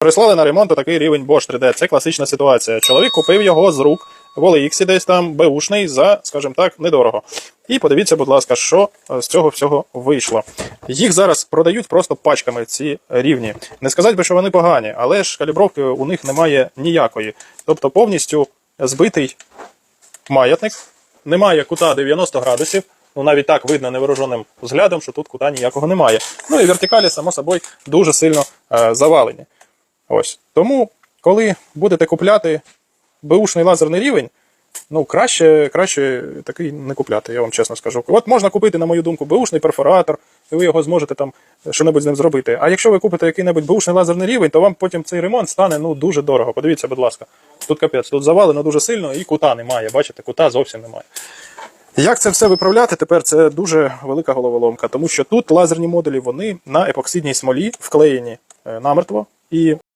Прислали на ремонт такий рівень Bosch 3D. Це класична ситуація. Чоловік купив його з рук в OLX десь там беушний за, скажімо так, недорого. І подивіться, будь ласка, що е, з цього всього вийшло. Їх зараз продають просто пачками ці рівні. Не сказати би, що вони погані, але ж калібровки у них немає ніякої. Тобто повністю збитий маятник, немає кута 90 градусів. Ну, навіть так видно невооруженим взглядом, що тут кута ніякого немає. Ну і вертикалі, само собою, дуже сильно е, завалені. Ось. Тому, коли будете купляти беушний лазерний рівень, ну краще, краще такий не купляти, я вам чесно скажу. От можна купити, на мою думку, беушний перфоратор, і ви його зможете там що-небудь з ним зробити. А якщо ви купите який-небудь беушний лазерний рівень, то вам потім цей ремонт стане ну, дуже дорого. Подивіться, будь ласка. Тут капець, тут завалено дуже сильно і кута немає. Бачите, кута зовсім немає. Як це все виправляти тепер? Це дуже велика головоломка, тому що тут лазерні модулі вони на епоксидній смолі вклеєні е, намертво, і